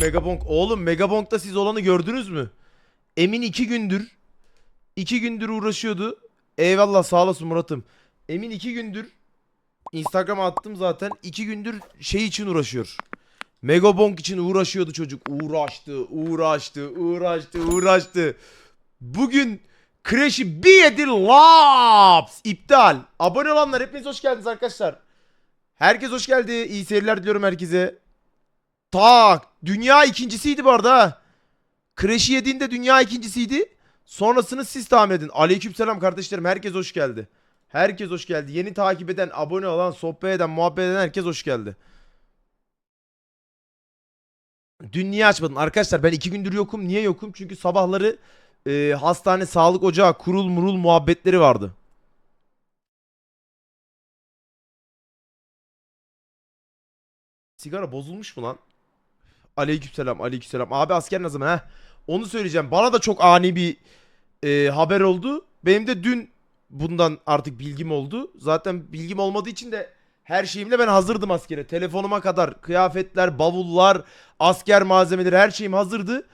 Megabonk. Oğlum Megabonk'ta siz olanı gördünüz mü? Emin iki gündür iki gündür uğraşıyordu. Eyvallah sağ olasın Murat'ım. Emin iki gündür Instagram'a attım zaten. iki gündür şey için uğraşıyor. Megabonk için uğraşıyordu çocuk. Uğraştı, uğraştı, uğraştı, uğraştı. Bugün Crash'i bir yedi laps. İptal. Abone olanlar hepiniz hoş geldiniz arkadaşlar. Herkes hoş geldi. İyi seyirler diliyorum herkese. Tak. Dünya ikincisiydi bu arada ha. Yediğinde dünya ikincisiydi. Sonrasını siz tahmin edin. Aleykümselam kardeşlerim. Herkes hoş geldi. Herkes hoş geldi. Yeni takip eden, abone olan, sohbet eden, muhabbet eden herkes hoş geldi. Dün niye açmadın? Arkadaşlar ben iki gündür yokum. Niye yokum? Çünkü sabahları e, hastane, sağlık ocağı, kurul murul muhabbetleri vardı. Sigara bozulmuş mu lan? Aleykümselam, aleykümselam. Abi asker zaman ha? Onu söyleyeceğim. Bana da çok ani bir e, haber oldu. Benim de dün bundan artık bilgim oldu. Zaten bilgim olmadığı için de her şeyimle ben hazırdım askere. Telefonuma kadar kıyafetler, bavullar, asker malzemeleri her şeyim hazırdı.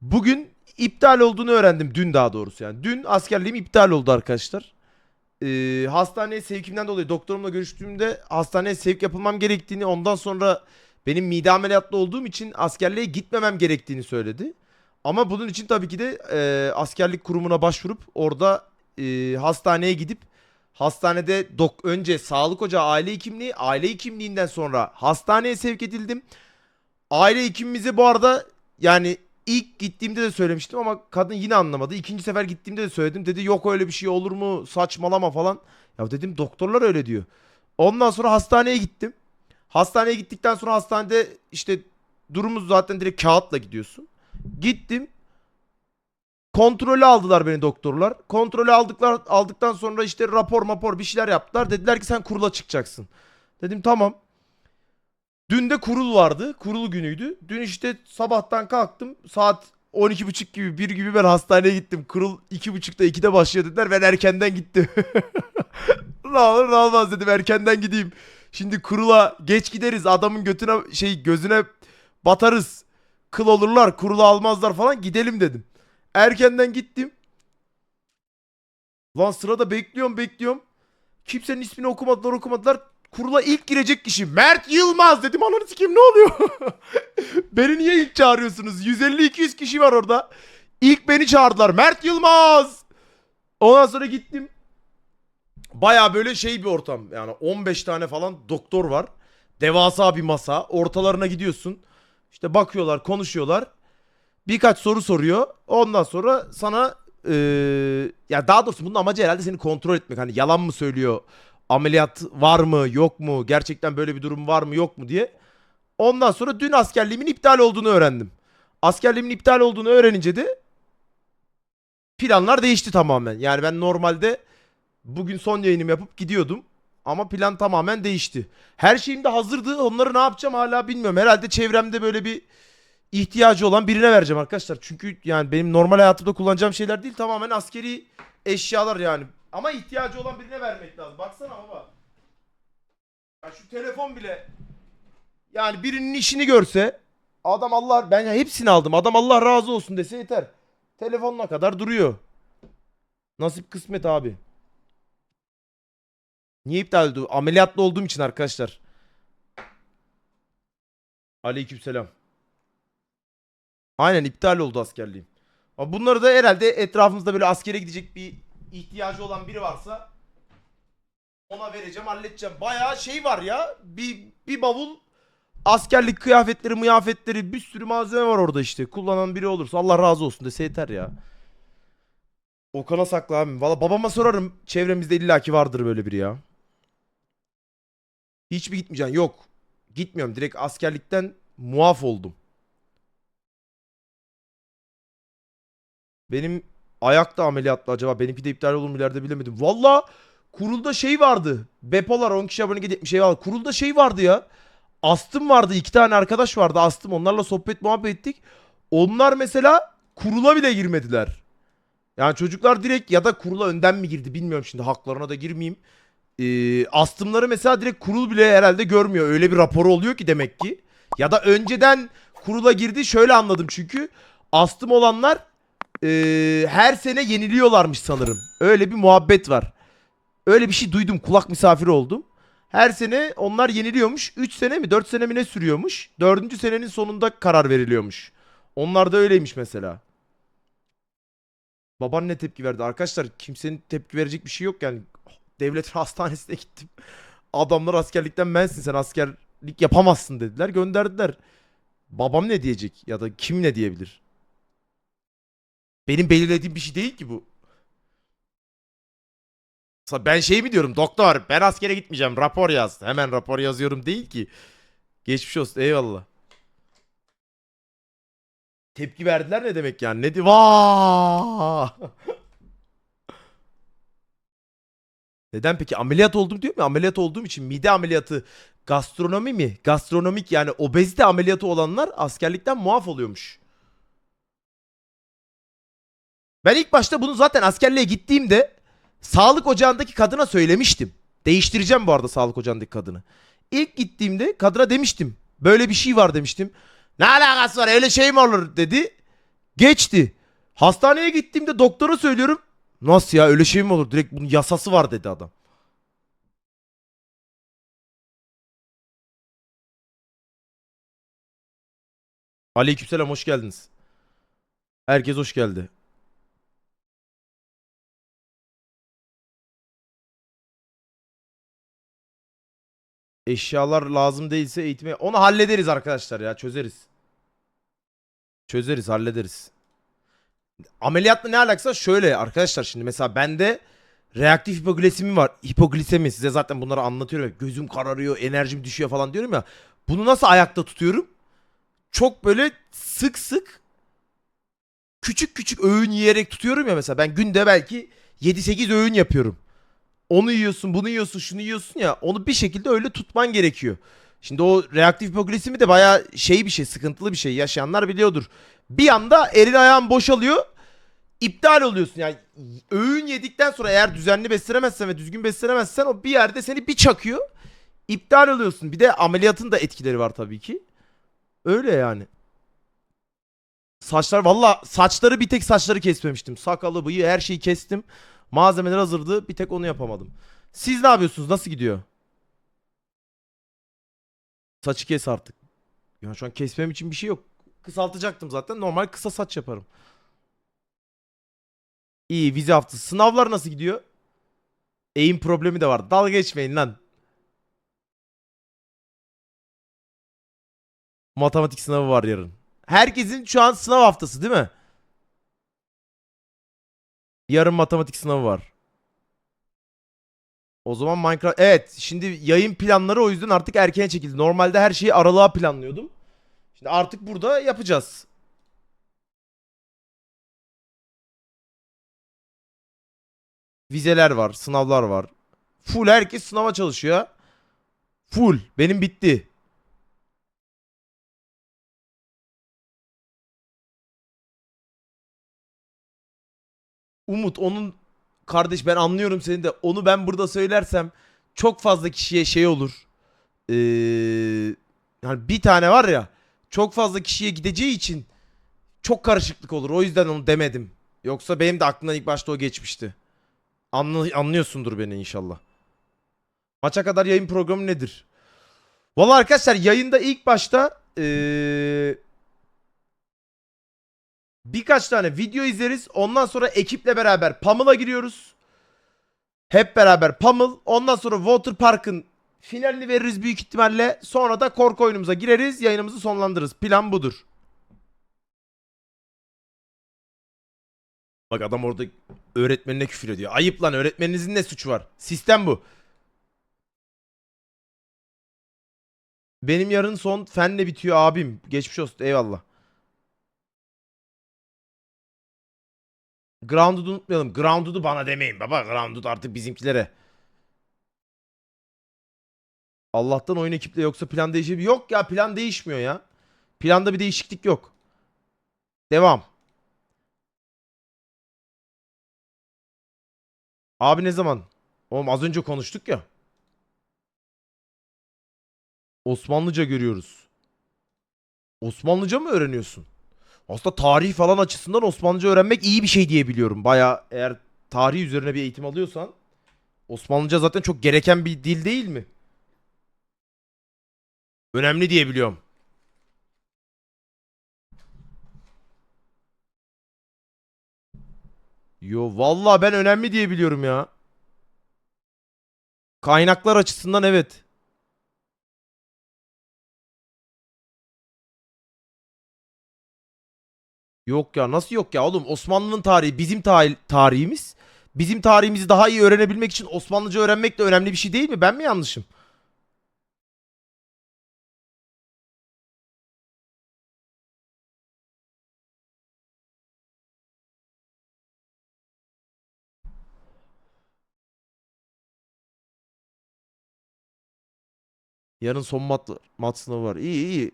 Bugün iptal olduğunu öğrendim. Dün daha doğrusu yani. Dün askerliğim iptal oldu arkadaşlar. Ee, hastaneye sevkimden dolayı doktorumla görüştüğümde hastaneye sevk yapılmam gerektiğini ondan sonra benim mide ameliyatlı olduğum için askerliğe gitmemem gerektiğini söyledi. Ama bunun için tabii ki de e, askerlik kurumuna başvurup orada e, hastaneye gidip hastanede dok önce sağlık ocağı aile hekimliği, aile hekimliğinden sonra hastaneye sevk edildim. Aile hekimimize bu arada yani ilk gittiğimde de söylemiştim ama kadın yine anlamadı. İkinci sefer gittiğimde de söyledim. Dedi yok öyle bir şey olur mu saçmalama falan. Ya dedim doktorlar öyle diyor. Ondan sonra hastaneye gittim. Hastaneye gittikten sonra hastanede işte durumumuz zaten direkt kağıtla gidiyorsun. Gittim. Kontrolü aldılar beni doktorlar. Kontrolü aldıklar aldıktan sonra işte rapor mapor bir şeyler yaptılar. Dediler ki sen kurula çıkacaksın. Dedim tamam. Dün de kurul vardı. Kurul günüydü. Dün işte sabahtan kalktım. Saat 12.30 gibi 1 gibi ben hastaneye gittim. Kurul 2.30'da 2'de başlıyor dediler. Ben erkenden gittim. ne olur ne olmaz dedim erkenden gideyim. Şimdi kurula geç gideriz. Adamın götüne şey gözüne batarız. Kıl olurlar kurula almazlar falan gidelim dedim. Erkenden gittim. Lan sırada bekliyorum bekliyorum. Kimsenin ismini okumadılar okumadılar. Kurula ilk girecek kişi Mert Yılmaz dedim ananı sikeyim ne oluyor? beni niye ilk çağırıyorsunuz? 150-200 kişi var orada. İlk beni çağırdılar. Mert Yılmaz. Ondan sonra gittim. Baya böyle şey bir ortam. Yani 15 tane falan doktor var. Devasa bir masa. Ortalarına gidiyorsun. İşte bakıyorlar, konuşuyorlar. Birkaç soru soruyor. Ondan sonra sana eee, ya daha doğrusu bunun amacı herhalde seni kontrol etmek. Hani yalan mı söylüyor? Ameliyat var mı, yok mu? Gerçekten böyle bir durum var mı, yok mu diye. Ondan sonra dün askerliğimin iptal olduğunu öğrendim. Askerliğimin iptal olduğunu öğrenince de planlar değişti tamamen. Yani ben normalde bugün son yayınımı yapıp gidiyordum. Ama plan tamamen değişti. Her şeyim de hazırdı. Onları ne yapacağım hala bilmiyorum. Herhalde çevremde böyle bir ihtiyacı olan birine vereceğim arkadaşlar. Çünkü yani benim normal hayatımda kullanacağım şeyler değil. Tamamen askeri eşyalar yani. Ama ihtiyacı olan birine vermek lazım. Baksana baba. Ya şu telefon bile yani birinin işini görse adam Allah ben hepsini aldım. Adam Allah razı olsun dese yeter. Telefonuna kadar duruyor. Nasip kısmet abi. Niye iptal oldu? Ameliyatlı olduğum için arkadaşlar. Aleykümselam. Aynen iptal oldu askerliğim. Ama bunları da herhalde etrafımızda böyle askere gidecek bir ihtiyacı olan biri varsa ona vereceğim, halledeceğim. Bayağı şey var ya. Bir, bir bavul askerlik kıyafetleri, mıyafetleri bir sürü malzeme var orada işte. Kullanan biri olursa Allah razı olsun dese yeter ya. Okan'a sakla abi. Valla babama sorarım. Çevremizde illaki vardır böyle biri ya. Hiç mi gitmeyeceksin? Yok. Gitmiyorum. Direkt askerlikten muaf oldum. Benim ayakta ameliyatlı acaba. Benimki de iptal olur mu ileride bilemedim. Valla kurulda şey vardı. Bepolar 10 kişi abone gidip şey vardı. Kurulda şey vardı ya. Astım vardı. iki tane arkadaş vardı astım. Onlarla sohbet muhabbet ettik. Onlar mesela kurula bile girmediler. Yani çocuklar direkt ya da kurula önden mi girdi bilmiyorum şimdi haklarına da girmeyeyim. Ee, astımları mesela direkt kurul bile herhalde görmüyor. Öyle bir raporu oluyor ki demek ki. Ya da önceden kurula girdi. Şöyle anladım çünkü. Astım olanlar eee, her sene yeniliyorlarmış sanırım. Öyle bir muhabbet var. Öyle bir şey duydum. Kulak misafiri oldum. Her sene onlar yeniliyormuş. 3 sene mi 4 sene mi ne sürüyormuş. 4. senenin sonunda karar veriliyormuş. Onlar da öyleymiş mesela. Baban ne tepki verdi? Arkadaşlar kimsenin tepki verecek bir şey yok yani. Devletin hastanesine gittim. Adamlar askerlikten bensin sen askerlik yapamazsın dediler. Gönderdiler. Babam ne diyecek ya da kim ne diyebilir? Benim belirlediğim bir şey değil ki bu. Ben şey mi diyorum doktor ben askere gitmeyeceğim rapor yaz. Hemen rapor yazıyorum değil ki. Geçmiş olsun eyvallah. Tepki verdiler ne demek yani? Ne di Vaa! Neden peki? Ameliyat oldum diyor mu? Ameliyat olduğum için mide ameliyatı gastronomi mi? Gastronomik yani obezite ameliyatı olanlar askerlikten muaf oluyormuş. Ben ilk başta bunu zaten askerliğe gittiğimde sağlık ocağındaki kadına söylemiştim. Değiştireceğim bu arada sağlık ocağındaki kadını. İlk gittiğimde kadına demiştim. Böyle bir şey var demiştim. Ne alakası var öyle şey mi olur dedi. Geçti. Hastaneye gittiğimde doktora söylüyorum. Nasıl ya öyle şey mi olur? Direkt bunun yasası var dedi adam. Aleykümselam hoş geldiniz. Herkes hoş geldi. Eşyalar lazım değilse eğitime... Onu hallederiz arkadaşlar ya çözeriz. Çözeriz hallederiz. Ameliyatla ne alakası? Şöyle arkadaşlar şimdi mesela bende reaktif hipoglisemi var. Hipoglisemi size zaten bunları anlatıyorum. Gözüm kararıyor, enerjim düşüyor falan diyorum ya. Bunu nasıl ayakta tutuyorum? Çok böyle sık sık küçük küçük öğün yiyerek tutuyorum ya mesela. Ben günde belki 7-8 öğün yapıyorum. Onu yiyorsun, bunu yiyorsun, şunu yiyorsun ya. Onu bir şekilde öyle tutman gerekiyor. Şimdi o reaktif hipoglisemi de bayağı şey bir şey, sıkıntılı bir şey. Yaşayanlar biliyordur. Bir anda elin ayağın boşalıyor. İptal oluyorsun. Yani öğün yedikten sonra eğer düzenli beslenemezsen ve düzgün beslenemezsen o bir yerde seni bir çakıyor. İptal oluyorsun. Bir de ameliyatın da etkileri var tabii ki. Öyle yani. Saçlar valla saçları bir tek saçları kesmemiştim. Sakalı, bıyığı her şeyi kestim. Malzemeler hazırdı. Bir tek onu yapamadım. Siz ne yapıyorsunuz? Nasıl gidiyor? Saçı kes artık. Ya şu an kesmem için bir şey yok. Kısaltacaktım zaten. Normal kısa saç yaparım. İyi vize haftası. Sınavlar nasıl gidiyor? Eğim problemi de var. Dalga geçmeyin lan. Matematik sınavı var yarın. Herkesin şu an sınav haftası değil mi? Yarın matematik sınavı var. O zaman Minecraft... Evet şimdi yayın planları o yüzden artık erken çekildi. Normalde her şeyi aralığa planlıyordum. Şimdi artık burada yapacağız. Vizeler var, sınavlar var. Full herkes sınava çalışıyor. Full. Benim bitti. Umut onun kardeş ben anlıyorum seni de onu ben burada söylersem çok fazla kişiye şey olur. Ee, yani bir tane var ya çok fazla kişiye gideceği için çok karışıklık olur. O yüzden onu demedim. Yoksa benim de aklımdan ilk başta o geçmişti. Anlı, anlıyorsundur beni inşallah. Maça kadar yayın programı nedir? Vallahi arkadaşlar yayında ilk başta ee, birkaç tane video izleriz. Ondan sonra ekiple beraber Pamela giriyoruz. Hep beraber Pummel. Ondan sonra Water Park'ın finalini veririz büyük ihtimalle. Sonra da korku oyunumuza gireriz. Yayınımızı sonlandırırız. Plan budur. Bak adam orada öğretmenine küfür ediyor. Ayıp lan öğretmeninizin ne suçu var? Sistem bu. Benim yarın son fenle bitiyor abim. Geçmiş olsun eyvallah. Grounded'u unutmayalım. Grounded'u bana demeyin baba. Grounded artık bizimkilere. Allah'tan oyun ekiple yoksa plan değişebilir. Yok ya plan değişmiyor ya. Planda bir değişiklik yok. Devam. Abi ne zaman? Oğlum az önce konuştuk ya. Osmanlıca görüyoruz. Osmanlıca mı öğreniyorsun? Aslında tarih falan açısından Osmanlıca öğrenmek iyi bir şey diye biliyorum. Baya eğer tarih üzerine bir eğitim alıyorsan Osmanlıca zaten çok gereken bir dil değil mi? Önemli diye biliyorum. Yo vallahi ben önemli diye biliyorum ya. Kaynaklar açısından evet. Yok ya nasıl yok ya oğlum Osmanlı'nın tarihi bizim tarih- tarihimiz. Bizim tarihimizi daha iyi öğrenebilmek için Osmanlıca öğrenmek de önemli bir şey değil mi? Ben mi yanlışım? Yarın son mat, mat sınavı var. İyi iyi.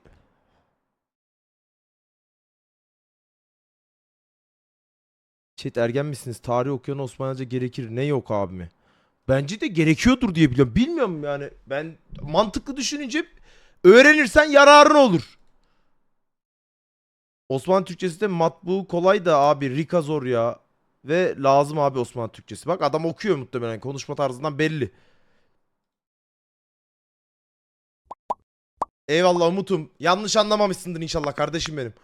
Chat ergen misiniz? Tarih okuyan Osmanlıca gerekir. Ne yok abi mi? Bence de gerekiyordur diye biliyorum. Bilmiyorum yani. Ben mantıklı düşününce öğrenirsen yararın olur. Osmanlı Türkçesi de matbu kolay da abi Rika zor ya. Ve lazım abi Osmanlı Türkçesi. Bak adam okuyor muhtemelen. Konuşma tarzından belli. Eyvallah Umut'um. Yanlış anlamamışsındır inşallah kardeşim benim.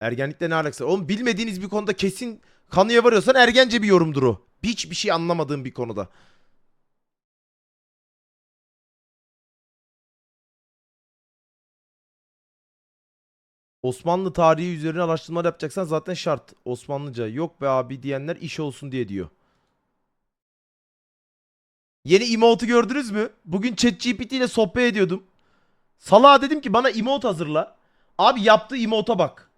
Ergenlikle ne alakası? Oğlum bilmediğiniz bir konuda kesin kanıya varıyorsan ergence bir yorumdur o. Hiçbir şey anlamadığım bir konuda. Osmanlı tarihi üzerine araştırmalar yapacaksan zaten şart. Osmanlıca yok be abi diyenler iş olsun diye diyor. Yeni emote'u gördünüz mü? Bugün ChatGPT ile sohbet ediyordum. Salağa dedim ki bana emote hazırla. Abi yaptığı emote'a bak.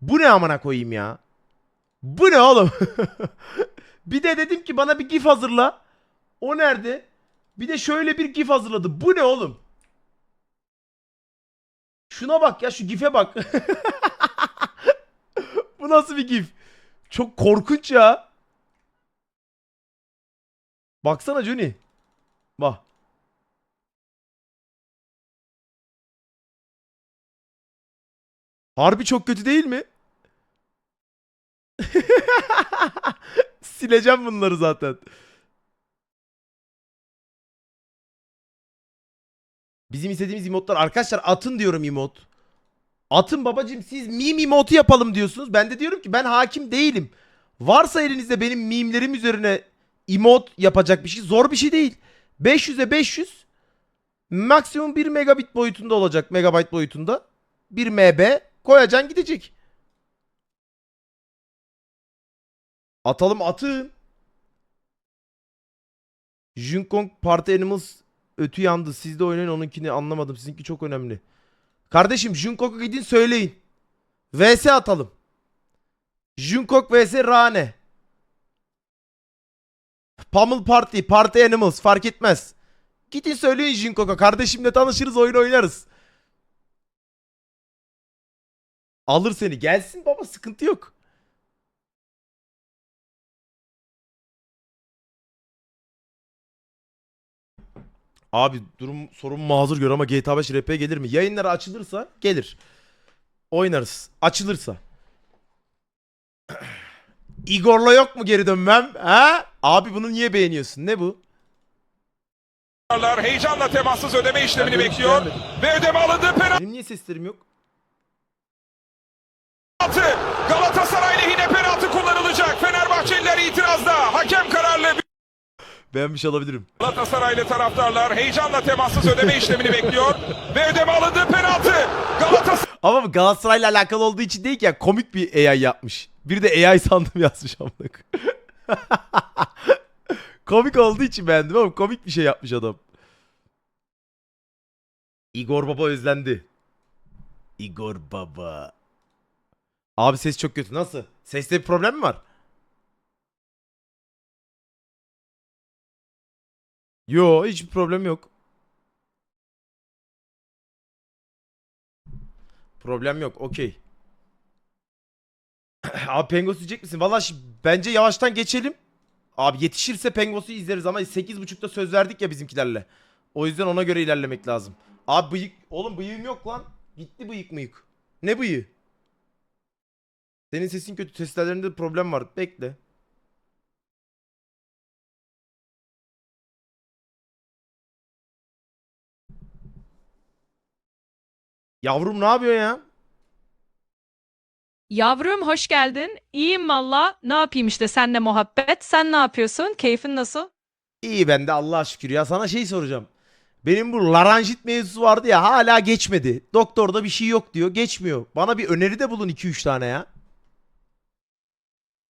Bu ne amına koyayım ya? Bu ne oğlum? bir de dedim ki bana bir gif hazırla. O nerede? Bir de şöyle bir gif hazırladı. Bu ne oğlum? Şuna bak ya şu gife bak. Bu nasıl bir gif? Çok korkunç ya. Baksana Johnny. Bak. Harbi çok kötü değil mi? Sileceğim bunları zaten. Bizim istediğimiz emotlar arkadaşlar atın diyorum emot. Atın babacım siz meme emotu yapalım diyorsunuz. Ben de diyorum ki ben hakim değilim. Varsa elinizde benim mimlerim üzerine emot yapacak bir şey zor bir şey değil. 500'e 500 maksimum 1 megabit boyutunda olacak megabyte boyutunda. 1 MB koyacaksın gidecek. Atalım atın. Junkong Party Animals ötü yandı. Siz de oynayın onunkini anlamadım. Sizinki çok önemli. Kardeşim Junkok'a gidin söyleyin. VS atalım. Junkok vs Rane. Pummel Party, Party Animals fark etmez. Gidin söyleyin Junkok'a. Kardeşimle tanışırız oyun oynarız. Alır seni. Gelsin baba sıkıntı yok. Abi durum sorun mazur gör ama GTA 5 RP gelir mi? Yayınları açılırsa gelir. Oynarız. Açılırsa. Igor'la yok mu geri dönmem? Ha? Abi bunu niye beğeniyorsun? Ne bu? Heyecanla temassız ödeme işlemini bekliyor. Ve ödeme alındı. Benim niye seslerim yok? Penaltı. Galatasaray lehine penaltı kullanılacak. Fenerbahçeliler itirazda. Hakem kararlı. Beğenmiş olabilirim. Galatasaraylı taraftarlar heyecanla temassız ödeme işlemini bekliyor. Ve ödeme alındı. Penaltı. Galatasaray Ama bu Galatasaray'la alakalı olduğu için değil ki ya komik bir AI yapmış. Bir de AI sandım yazmış amına koyayım. komik olduğu için beğendim ama komik bir şey yapmış adam. Igor Baba özlendi. Igor Baba. Abi ses çok kötü. Nasıl? Seste bir problem mi var? Yo hiçbir problem yok. Problem yok. Okey. Abi Pengos diyecek misin? Valla bence yavaştan geçelim. Abi yetişirse Pengos'u izleriz ama 8.30'da söz verdik ya bizimkilerle. O yüzden ona göre ilerlemek lazım. Abi bıyık... Oğlum bıyığım yok lan. Gitti bıyık mıyık. Ne bıyığı? Senin sesin kötü. Ses tellerinde problem var. Bekle. Yavrum ne yapıyor ya? Yavrum hoş geldin. İyiyim valla. Ne yapayım işte senle muhabbet. Sen ne yapıyorsun? Keyfin nasıl? İyi ben de Allah'a şükür ya. Sana şey soracağım. Benim bu laranjit mevzusu vardı ya hala geçmedi. Doktorda bir şey yok diyor. Geçmiyor. Bana bir öneride bulun 2-3 tane ya.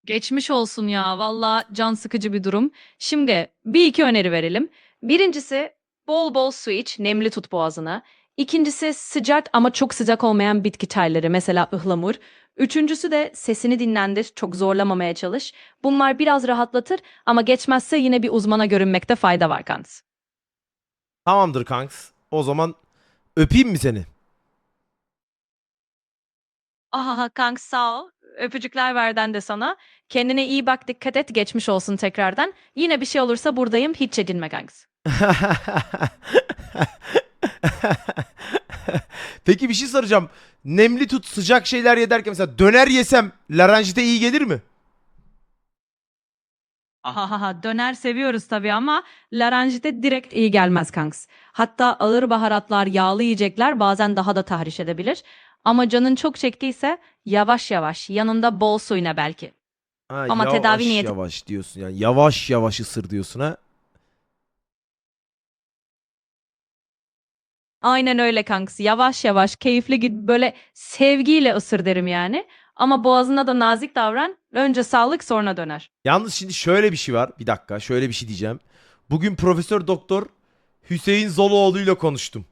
Geçmiş olsun ya. Valla can sıkıcı bir durum. Şimdi bir iki öneri verelim. Birincisi bol bol su iç. Nemli tut boğazını. İkincisi sıcak ama çok sıcak olmayan bitki çayları. Mesela ıhlamur. Üçüncüsü de sesini dinlendir. Çok zorlamamaya çalış. Bunlar biraz rahatlatır ama geçmezse yine bir uzmana görünmekte fayda var kanks. Tamamdır kanks. O zaman öpeyim mi seni? Aha kanka sağ ol. Öpücükler verden de sana. Kendine iyi bak dikkat et geçmiş olsun tekrardan. Yine bir şey olursa buradayım hiç çekinme kanks. Peki bir şey soracağım. Nemli tut sıcak şeyler ye derken mesela döner yesem laranjite iyi gelir mi? Ahaha döner seviyoruz tabii ama laranjite direkt iyi gelmez kanks. Hatta ağır baharatlar, yağlı yiyecekler bazen daha da tahriş edebilir. Ama canın çok çektiyse yavaş yavaş yanında bol suyuna belki. Ha, Ama yavaş tedavi niyeti- Yavaş diyorsun yani. Yavaş yavaş ısır diyorsun ha. Aynen öyle kanks. Yavaş yavaş keyifli git böyle sevgiyle ısır derim yani. Ama boğazına da nazik davran. Önce sağlık sonra döner. Yalnız şimdi şöyle bir şey var. Bir dakika şöyle bir şey diyeceğim. Bugün Profesör Doktor Hüseyin Zoloğlu ile konuştum.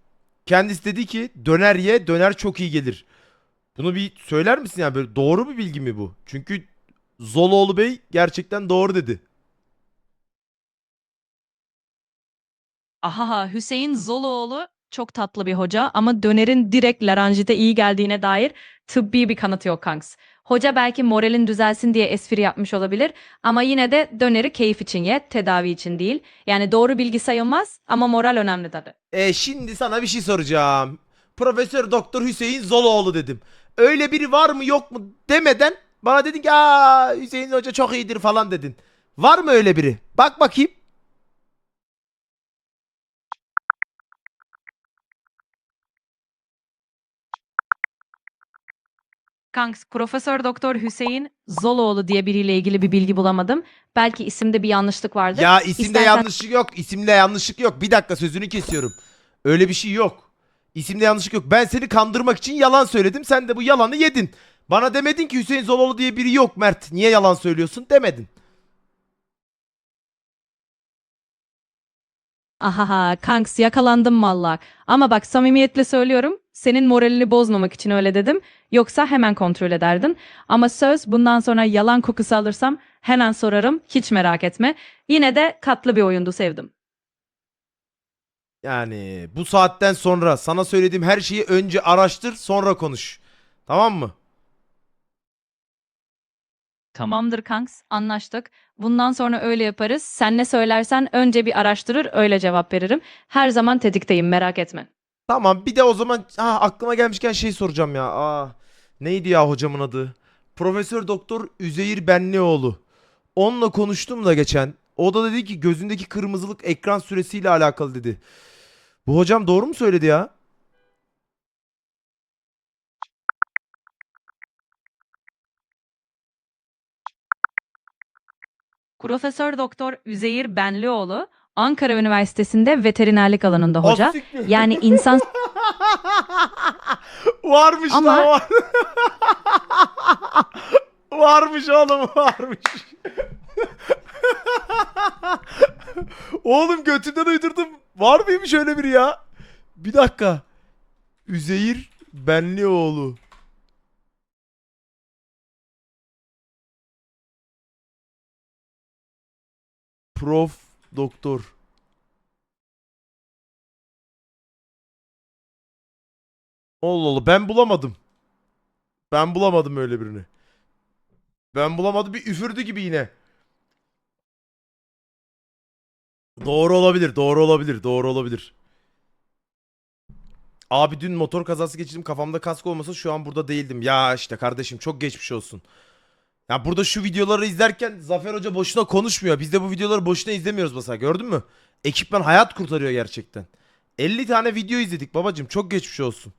Kendisi dedi ki döner ye döner çok iyi gelir. Bunu bir söyler misin yani böyle doğru bir bilgi mi bu? Çünkü Zoloğlu Bey gerçekten doğru dedi. Aha Hüseyin Zoloğlu çok tatlı bir hoca ama dönerin direkt laranjite iyi geldiğine dair tıbbi bir kanıtı yok kanks. Hoca belki moralin düzelsin diye espri yapmış olabilir ama yine de döneri keyif için ye, tedavi için değil. Yani doğru bilgi sayılmaz ama moral önemli tabii. E şimdi sana bir şey soracağım. Profesör Doktor Hüseyin Zoloğlu dedim. Öyle biri var mı yok mu demeden bana dedin ki aa Hüseyin Hoca çok iyidir falan dedin. Var mı öyle biri? Bak bakayım. Kanks, Profesör Doktor Hüseyin Zoloğlu diye biriyle ilgili bir bilgi bulamadım. Belki isimde bir yanlışlık vardır. Ya isimde İstersen- yanlışlık yok. İsimde yanlışlık yok. Bir dakika sözünü kesiyorum. Öyle bir şey yok. İsimde yanlışlık yok. Ben seni kandırmak için yalan söyledim. Sen de bu yalanı yedin. Bana demedin ki Hüseyin Zoloğlu diye biri yok Mert. Niye yalan söylüyorsun demedin. Ahaha kanks yakalandım valla. Ama bak samimiyetle söylüyorum. Senin moralini bozmamak için öyle dedim. Yoksa hemen kontrol ederdin. Ama söz bundan sonra yalan kokusu alırsam hemen sorarım. Hiç merak etme. Yine de katlı bir oyundu sevdim. Yani bu saatten sonra sana söylediğim her şeyi önce araştır sonra konuş. Tamam mı? Tamamdır kanks anlaştık. Bundan sonra öyle yaparız. Sen ne söylersen önce bir araştırır öyle cevap veririm. Her zaman tetikteyim merak etme. Tamam bir de o zaman ha, aklıma gelmişken şey soracağım ya. Aa, neydi ya hocamın adı? Profesör Doktor Üzeyir Benlioğlu. Onunla konuştum da geçen. O da dedi ki gözündeki kırmızılık ekran süresiyle alakalı dedi. Bu hocam doğru mu söyledi ya? Profesör Doktor Üzeyir Benlioğlu Ankara Üniversitesi'nde veterinerlik alanında hoca. Siktir. Yani insan varmış Ama- lan var. varmış oğlum varmış. oğlum götünden uydurdum. Var mıymış öyle biri ya? Bir dakika. Üzeyir Benlioğlu. Prof. Doktor. Allah Allah ben bulamadım. Ben bulamadım öyle birini. Ben bulamadım bir üfürdü gibi yine. Doğru olabilir, doğru olabilir, doğru olabilir. Abi dün motor kazası geçirdim kafamda kask olmasa şu an burada değildim. Ya işte kardeşim çok geçmiş olsun. Ya burada şu videoları izlerken Zafer Hoca boşuna konuşmuyor. Biz de bu videoları boşuna izlemiyoruz mesela gördün mü? Ekipman hayat kurtarıyor gerçekten. 50 tane video izledik babacım çok geçmiş olsun.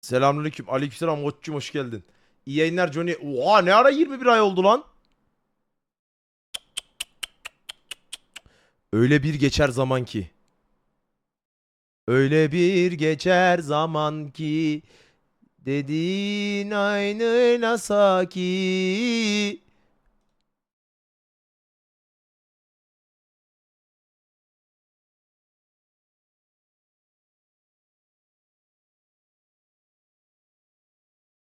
Selamünaleyküm. Aleykümselam Koçcum hoş geldin. İyi yayınlar Johnny. Oha ne ara 21 ay oldu lan? Öyle bir geçer zaman ki. Öyle bir geçer zaman ki. Dediğin aynı Nasaki.